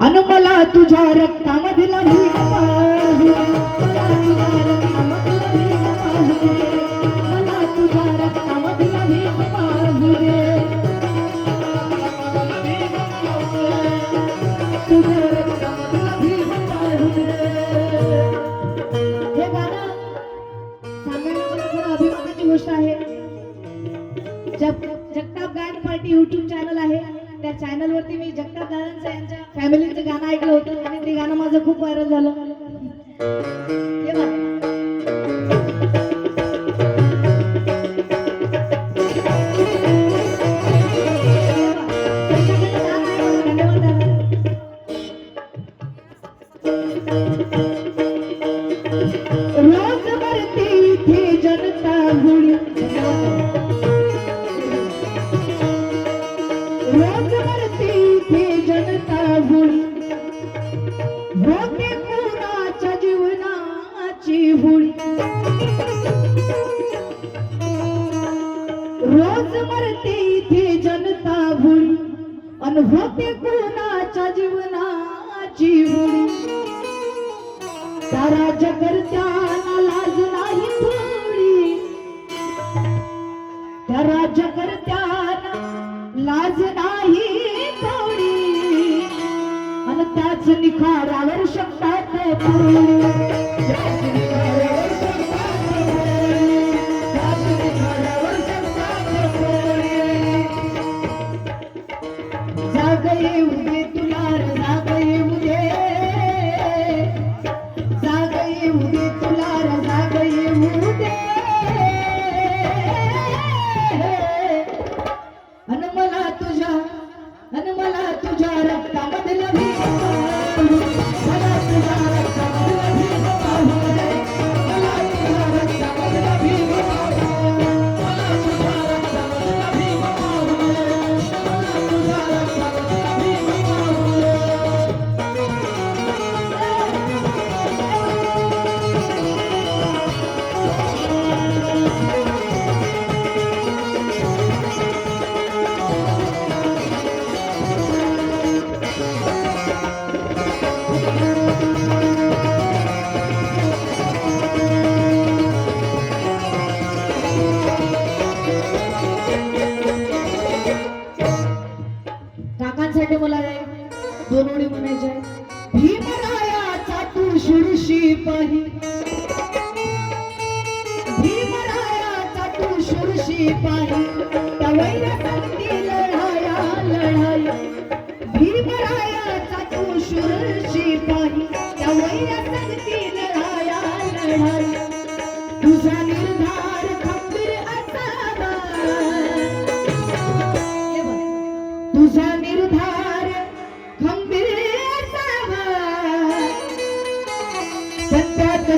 अन मला तुझ्या रक्तामधील भीक चॅनल आहे. त्या चॅनलवरती मी जगताप दादांचं यांच्या फॅमिलीचं गाणं ऐकलं होतं. आणि ते गाणं माझं खूप व्हायरल झालं. Thank you. रोज मरते इथे जनता भुळी अन होते कोणाच्या जीवनाची होळी दाराज करत्याला लाज नाही थोडी. त्या राज करत्याला लाज नाही थोडी. आणि त्याच निखारावर शकतात पुरवली. सागई उदे तुला रजा गई उदे. सागई उदे तुला रजा गई उदे. म्हणायचे मला दोन ओळी म्हणायचे भीमरायाचा तू शिरशी पाही. भीमरायाचा तू शिरशी पाही.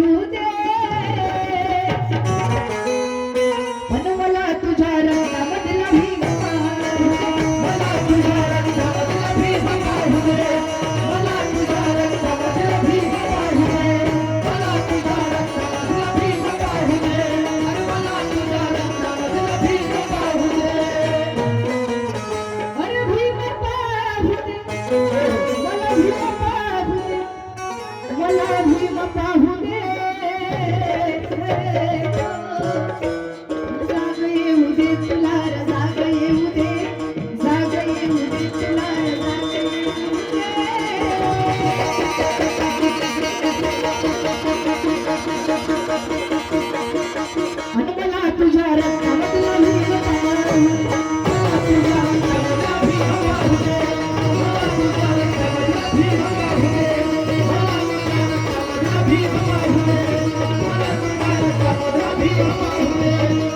ಬಹುದೇ ver. Música